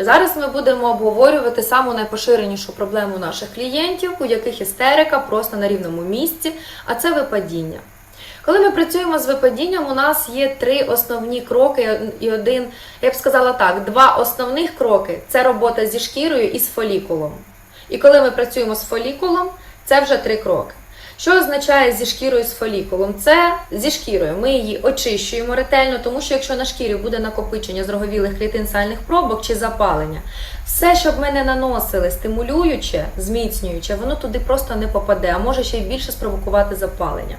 Зараз ми будемо обговорювати саму найпоширенішу проблему наших клієнтів, у яких істерика просто на рівному місці, а це випадіння. Коли ми працюємо з випадінням, у нас є три основні кроки і один, я б сказала так, два основних кроки це робота зі шкірою і з фолікулом. І коли ми працюємо з фолікулом, це вже три кроки. Що означає зі шкірою з фолікулом? Це зі шкірою. Ми її очищуємо ретельно, тому що якщо на шкірі буде накопичення зроговілих клітин сальних пробок чи запалення, все, щоб ми не наносили стимулююче, зміцнююче, воно туди просто не попаде, а може ще й більше спровокувати запалення.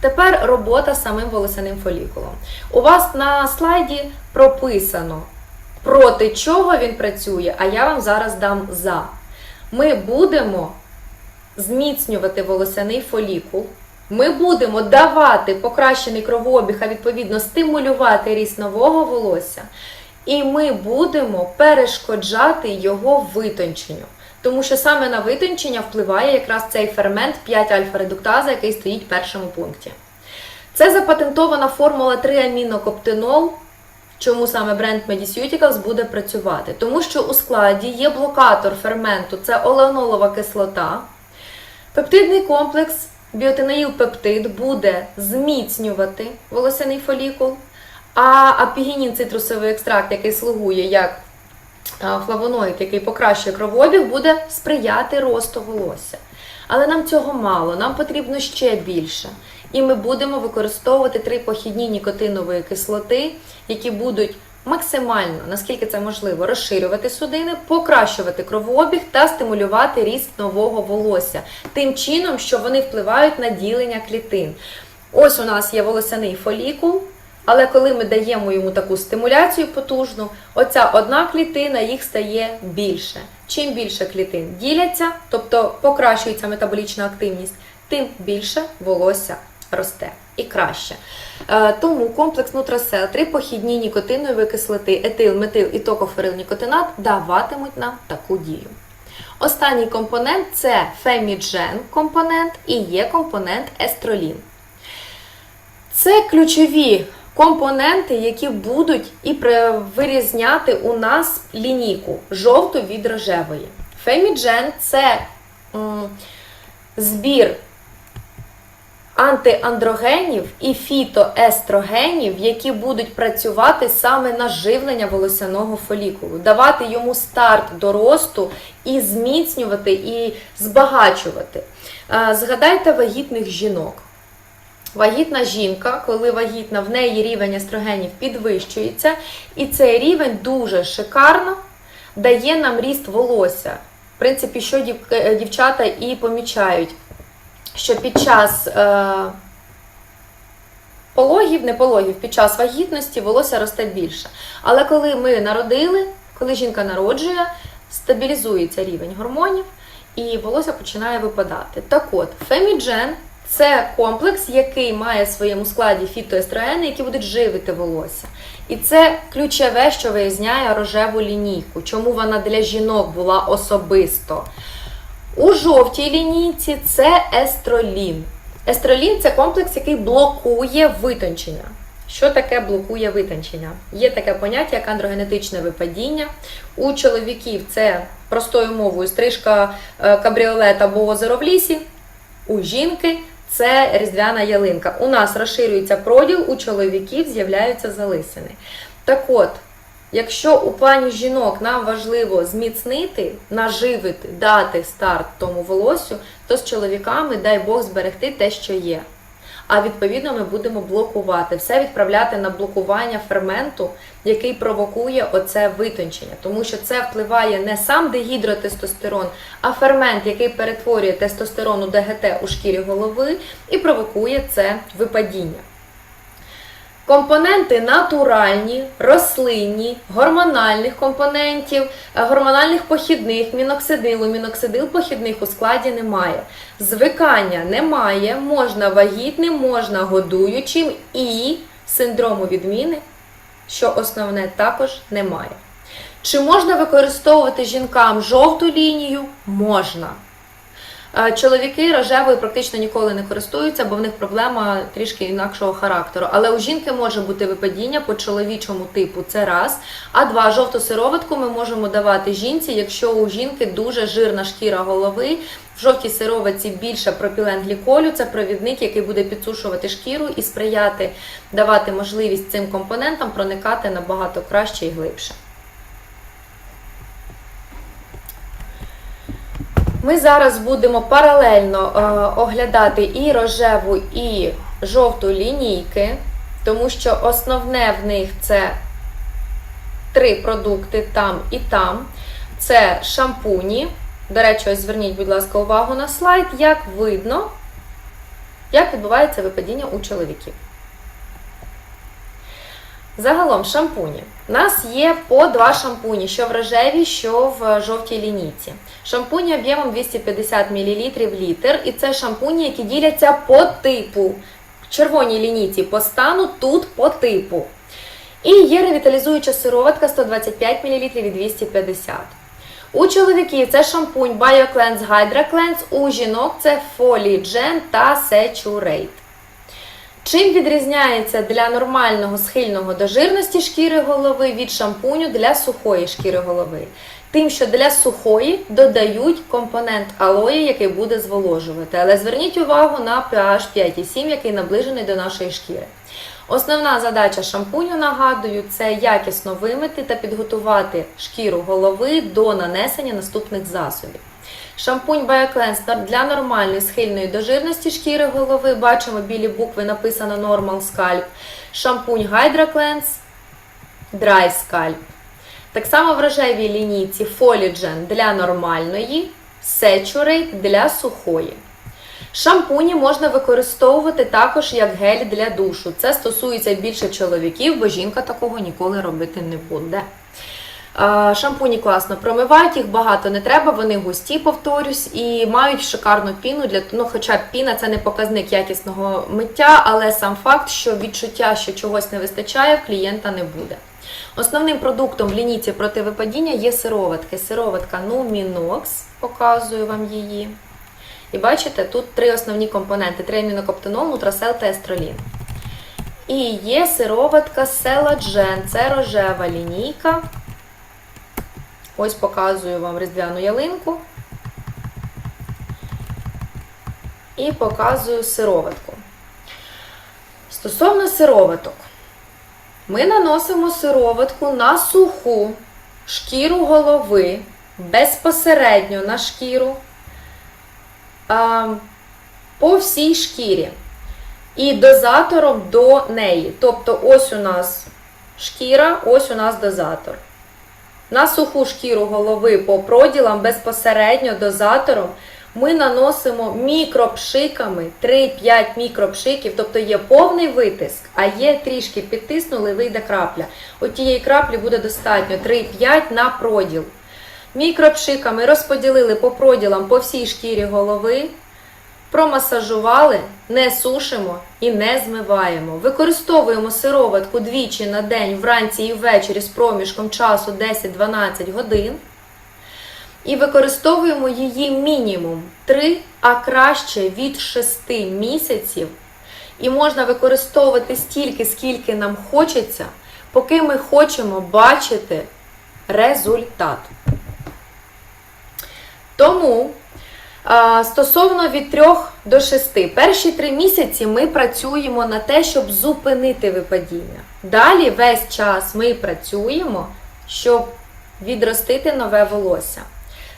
Тепер робота з самим волосяним фолікулом. У вас на слайді прописано, проти чого він працює, а я вам зараз дам за. Ми будемо зміцнювати волосяний фолікул. Ми будемо давати покращений кровообіг, а відповідно стимулювати ріст нового волосся. І ми будемо перешкоджати його витонченню. Тому що саме на витончення впливає якраз цей фермент 5-альфа-редуктаза, який стоїть в першому пункті. Це запатентована формула 3-амінокоптинол. Чому саме бренд Mediceuticals буде працювати? Тому що у складі є блокатор ферменту, це оленолова кислота. Пептидний комплекс біотинаїл-пептид буде зміцнювати волосяний фолікул, а апігенін цитрусовий екстракт, який слугує як флавоноїд, який покращує кровообіг, буде сприяти росту волосся. Але нам цього мало, нам потрібно ще більше. І ми будемо використовувати три похідні нікотинової кислоти, які будуть максимально, наскільки це можливо, розширювати судини, покращувати кровообіг та стимулювати ріст нового волосся, тим чином, що вони впливають на ділення клітин. Ось у нас є волосяний фолікул. Але коли ми даємо йому таку стимуляцію потужну, оця одна клітина їх стає більше. Чим більше клітин діляться, тобто покращується метаболічна активність, тим більше волосся росте і краще. Е, Тому комплекс Нутрасел, три похідні нікотинові кислоти, етил, метил і токоферилнікотинат даватимуть нам таку дію. Останній компонент це феміджен компонент і є компонент естролін. Це ключові компоненти, які будуть і вирізняти у нас лінійку жовту від рожевої. Феміджен це м, збір антиандрогенів і фітоестрогенів, які будуть працювати саме на живлення волосяного фолікулу, давати йому старт до росту і зміцнювати і збагачувати. Згадайте вагітних жінок. Вагітна жінка, коли вагітна, в неї рівень естрогенів підвищується, і цей рівень дуже шикарно дає нам ріст волосся. В принципі, що е, дівчата і помічають, що під час е, пологів, не пологів, під час вагітності волосся росте більше. Але коли ми народили, коли жінка народжує, стабілізується рівень гормонів і волосся починає випадати. Так от, феміджен це комплекс, який має в своєму складі фітоестрогени, які будуть живити волосся. І це ключове, що виясняє рожеву лінійку, чому вона для жінок була особисто. У жовтій лінійці це естролін. Естролін це комплекс, який блокує витончення. Що таке блокує витончення? Є таке поняття, як андрогенетичне випадіння. У чоловіків це простою мовою стрижка е, кабріолет або озеро в лісі. У жінки це різдвяна ялинка. У нас розширюється проділ, у чоловіків з'являються залисини. Так от, якщо у плані жінок нам важливо зміцнити, наживити, дати старт тому волосю, то з чоловіками дай Бог зберегти те, що є. А відповідно ми будемо блокувати, все відправляти на блокування ферменту, який провокує оце витончення. Тому що це впливає не сам дегідротестостерон, а фермент, який перетворює тестостерон у ДГТ у шкірі голови і провокує це випадіння. Компоненти натуральні, рослинні, гормональних компонентів, е, гормональних похідних, міноксидилу, міноксидил похідних у складі немає. Звикання немає, можна вагітним, можна годуючим і синдрому відміни, що основне також немає. Чи можна використовувати жінкам жовту лінію? Можна. Е, Чоловіки рожевою практично ніколи не користуються, бо в них проблема трішки інакшого характеру. Але у жінки може бути випадіння по чоловічому типу, це раз. А два жовту сироватку ми можемо давати жінці, якщо у жінки дуже жирна шкіра голови. В жовтій сироватці більше пропіленгліколю, це провідник, який буде підсушувати шкіру і сприяти давати можливість цим компонентам проникати набагато краще і глибше. Ми зараз будемо паралельно е, оглядати і рожеву, і жовту лінійки, тому що основне в них це три продукти там і там. Це шампуні. До речі, ось зверніть, будь ласка, увагу на слайд, як видно, як відбувається випадіння у чоловіків. Загалом шампуні. У нас є по два шампуні, що в рожевій, що в жовтій лінійці. Шампуні об'ємом 250 мл літр, і це шампуні, які діляться по типу. В червоній лінійці по стану, тут по типу. І є ревіталізуюча сироватка 125 мл і 250 у чоловіків це шампунь BioCleanse Hydra Cleanse, у жінок це Foligen та Saturate. Чим відрізняється для нормального схильного до жирності шкіри голови від шампуню для сухої шкіри голови? Тим, що для сухої додають компонент алою, який буде зволожувати. Але зверніть увагу на pH 5,7, який наближений до нашої шкіри. Основна задача шампуню, нагадую, це якісно вимити та підготувати шкіру голови до нанесення наступних засобів. Шампунь BioCleanse для нормальної схильної до жирності шкіри голови. Бачимо білі букви написано Normal Scalp. Шампунь Hydra Cleanse Dry Scalp. Так само в рожевій лінійці Foligen для нормальної, Saturate для сухої. Шампуні можна використовувати також як гель для душу. Це стосується більше чоловіків, бо жінка такого ніколи робити не буде. Шампуні класно промивають, їх багато не треба, вони густі, повторюсь, і мають шикарну піну для ну, хоча піна це не показник якісного миття, але сам факт, що відчуття, що чогось не вистачає, клієнта не буде. Основним продуктом в лінійці противипадіння є сироватки. Сироватка Numinox, показую вам її. І бачите, тут три основні компоненти: триамінокоптинол, нутрасел та естролін. І є сироватка Селаджен, це рожева лінійка. Ось показую вам різдвяну ялинку. І показую сироватку. Стосовно сироваток, ми наносимо сироватку на суху шкіру голови безпосередньо на шкіру а, по всій шкірі і дозатором до неї. Тобто, ось у нас шкіра, ось у нас дозатор. На суху шкіру голови по проділам безпосередньо дозатором ми наносимо мікропшиками 3-5 мікропшиків, тобто є повний витиск, а є трішки підтиснули, вийде крапля. От тієї краплі буде достатньо 3-5 на проділ. Мікропшиками розподілили по проділам по всій шкірі голови, промасажували, не сушимо і не змиваємо. Використовуємо сироватку двічі на день, вранці і ввечері з проміжком часу 10-12 годин. І використовуємо її мінімум 3, а краще від 6 місяців. І можна використовувати стільки, скільки нам хочеться, поки ми хочемо бачити результат. Тому стосовно від 3 до 6, перші 3 місяці ми працюємо на те, щоб зупинити випадіння. Далі весь час ми працюємо, щоб відростити нове волосся.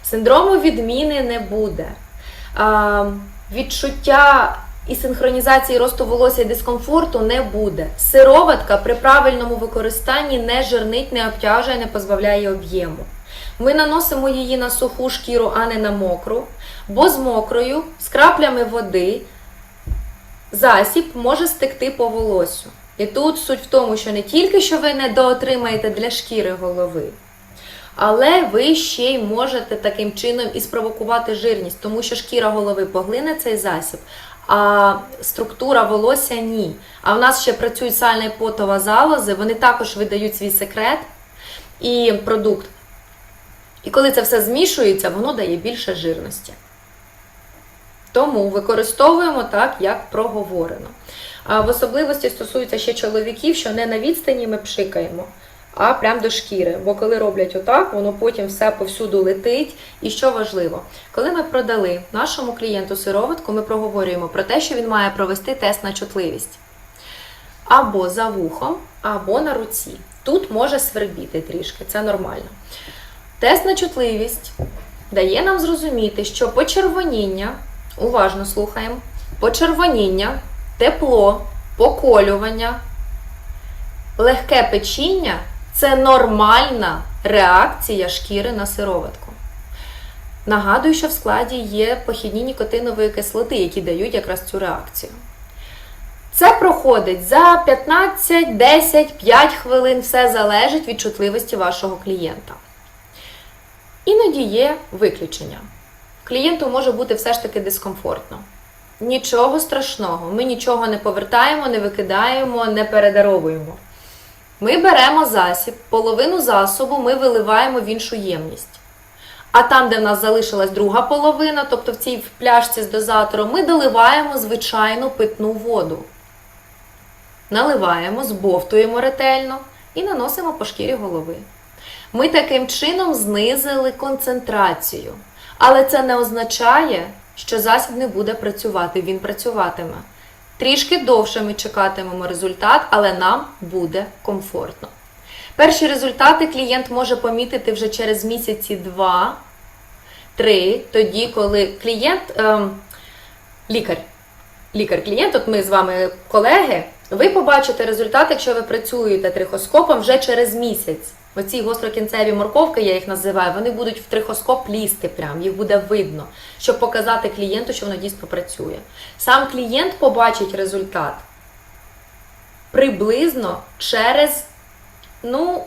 Синдрому відміни не буде. Відчуття і синхронізації росту волосся і дискомфорту не буде. Сироватка при правильному використанні не жирнить, не обтяжує, не позбавляє об'єму. Ми наносимо її на суху шкіру, а не на мокру, бо з мокрою, з краплями води, засіб може стекти по волосю. І тут суть в тому, що не тільки що ви не доотримаєте для шкіри голови, але ви ще й можете таким чином і спровокувати жирність, тому що шкіра голови поглине цей засіб, а структура волосся ні. А в нас ще працюють сальна і потова залози, вони також видають свій секрет і продукт. І коли це все змішується, воно дає більше жирності. Тому використовуємо так, як проговорено. А в особливості стосується ще чоловіків, що не на відстані ми пшикаємо, а прямо до шкіри. Бо коли роблять отак, воно потім все повсюду летить. І що важливо, коли ми продали нашому клієнту сироватку, ми проговорюємо про те, що він має провести тест на чутливість або за вухом, або на руці. Тут може свербіти трішки, це нормально. Тест на чутливість дає нам зрозуміти, що почервоніння, уважно слухаємо, почервоніння, тепло, поколювання, легке печіння це нормальна реакція шкіри на сироватку. Нагадую, що в складі є похідні нікотинової кислоти, які дають якраз цю реакцію. Це проходить за 15, 10, 5 хвилин, все залежить від чутливості вашого клієнта. Іноді є виключення. Клієнту може бути все ж таки дискомфортно. Нічого страшного, ми нічого не повертаємо, не викидаємо, не передаровуємо. Ми беремо засіб, половину засобу ми виливаємо в іншу ємність. А там, де в нас залишилась друга половина, тобто в цій пляшці з дозатором, ми доливаємо звичайну питну воду. Наливаємо, збовтуємо ретельно і наносимо по шкірі голови. Ми таким чином знизили концентрацію. Але це не означає, що засіб не буде працювати, він працюватиме. Трішки довше ми чекатимемо результат, але нам буде комфортно. Перші результати клієнт може помітити вже через місяці два, три, тоді, коли клієнт, ем, лікар, лікар-клієнт, от ми з вами колеги, ви побачите результат, якщо ви працюєте трихоскопом вже через місяць. Оці гострокінцеві морковки, я їх називаю, вони будуть в трихоскоп лізти прям, їх буде видно, щоб показати клієнту, що воно дійсно працює. Сам клієнт побачить результат приблизно через ну,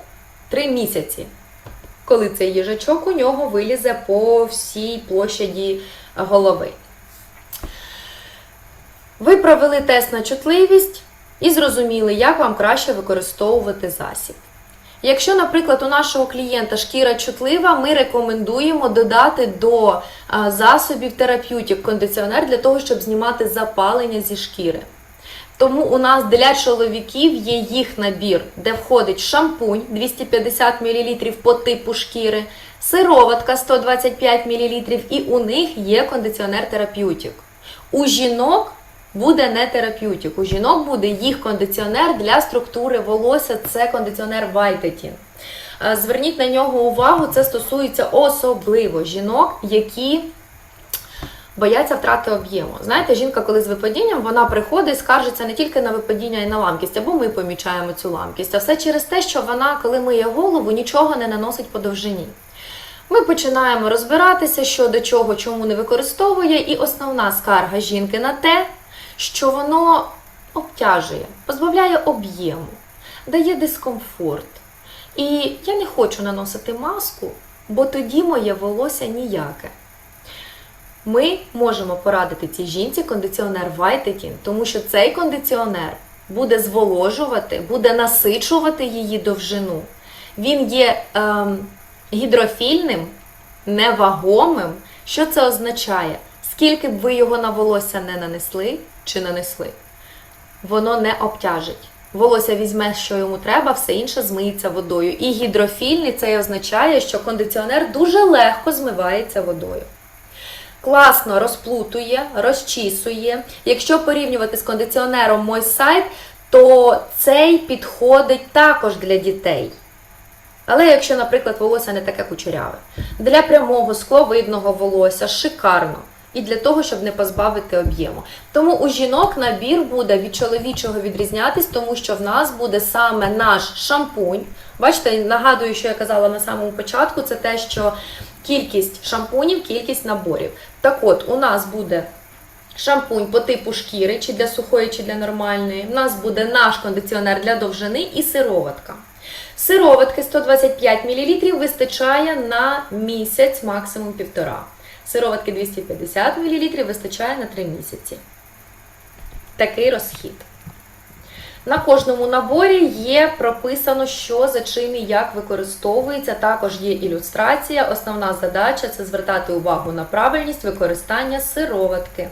3 місяці, коли цей їжачок у нього вилізе по всій площаді голови. Ви провели тест на чутливість і зрозуміли, як вам краще використовувати засіб. Якщо, наприклад, у нашого клієнта шкіра чутлива, ми рекомендуємо додати до засобів терап'ютік кондиціонер для того, щоб знімати запалення зі шкіри. Тому у нас для чоловіків є їх набір, де входить шампунь 250 мл по типу шкіри, сироватка 125 мл, і у них є кондиціонер терап'ютік. У жінок буде не терап'ютік. У жінок буде їх кондиціонер для структури волосся, це кондиціонер Vitatin. Е, Зверніть на нього увагу, це стосується особливо жінок, які бояться втрати об'єму. Знаєте, жінка, коли з випадінням, вона приходить і скаржиться не тільки на випадіння і на ламкість, або ми помічаємо цю ламкість, а все через те, що вона, коли миє голову, нічого не наносить по довжині. Ми починаємо розбиратися, що до чого, чому не використовує, і основна скарга жінки на те, що воно обтяжує, позбавляє об'єму, дає дискомфорт. І я не хочу наносити маску, бо тоді моє волосся ніяке. Ми можемо порадити цій жінці кондиціонер Vitatin, тому що цей кондиціонер буде зволожувати, буде насичувати її довжину. Він є ем, гідрофільним, невагомим. Що це означає? Скільки б ви його на волосся не нанесли чи нанесли, воно не обтяжить. Волосся візьме, що йому треба, все інше змиється водою. І гідрофільний це означає, що кондиціонер дуже легко змивається водою. Класно розплутує, розчісує. Якщо порівнювати з кондиціонером Moisite, то цей підходить також для дітей. Але якщо, наприклад, волосся не таке кучеряве, для прямого скловидного волосся шикарно. І для того, щоб не позбавити об'єму. Тому у жінок набір буде від чоловічого відрізнятись, тому що в нас буде саме наш шампунь. Бачите, нагадую, що я казала на самому початку, це те, що кількість шампунів, кількість наборів. Так от, у нас буде шампунь по типу шкіри, чи для сухої, чи для нормальної. У нас буде наш кондиціонер для довжини і сироватка. Сироватки 125 мл вистачає на місяць, максимум півтора. Сироватки 250 мл вистачає на 3 місяці. Такий розхід. На кожному наборі є прописано, що за чим і як використовується. Також є ілюстрація. Основна задача це звертати увагу на правильність використання сироватки.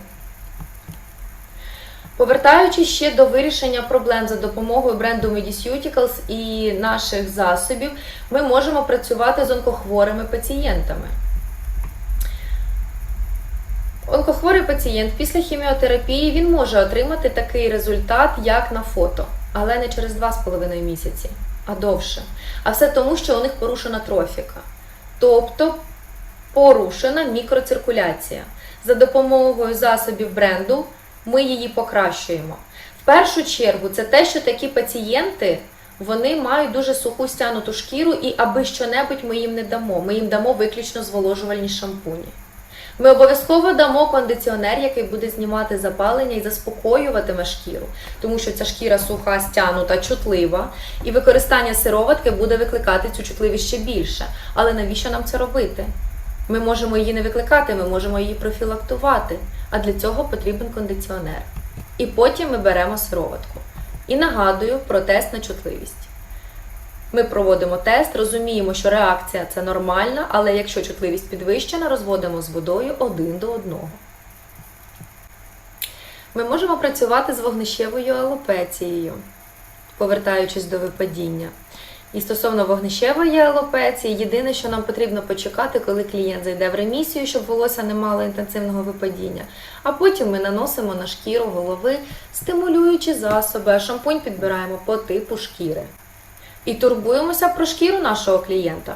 Повертаючись ще до вирішення проблем за допомогою бренду Mediceuticals і наших засобів, ми можемо працювати з онкохворими пацієнтами. Онкохворий пацієнт після хіміотерапії він може отримати такий результат, як на фото, але не через 2,5 місяці, а довше. А все тому, що у них порушена трофіка, тобто порушена мікроциркуляція. За допомогою засобів бренду ми її покращуємо. В першу чергу, це те, що такі пацієнти вони мають дуже суху стянуту шкіру, і аби що-небудь ми їм не дамо. Ми їм дамо виключно зволожувальні шампуні. Ми обов'язково дамо кондиціонер, який буде знімати запалення і заспокоюватиме шкіру, тому що ця шкіра суха, стянута, чутлива, і використання сироватки буде викликати цю чутливість ще більше. Але навіщо нам це робити? Ми можемо її не викликати, ми можемо її профілактувати, а для цього потрібен кондиціонер. І потім ми беремо сироватку. І нагадую про тест на чутливість. Ми проводимо тест, розуміємо, що реакція це нормальна, але якщо чутливість підвищена, розводимо з водою один до одного. Ми можемо працювати з вогнищевою алопецією, повертаючись до випадіння. І стосовно вогнищевої алопеції, єдине, що нам потрібно почекати, коли клієнт зайде в ремісію, щоб волосся не мало інтенсивного випадіння. А потім ми наносимо на шкіру голови стимулюючі засоби, а шампунь підбираємо по типу шкіри. І турбуємося про шкіру нашого клієнта.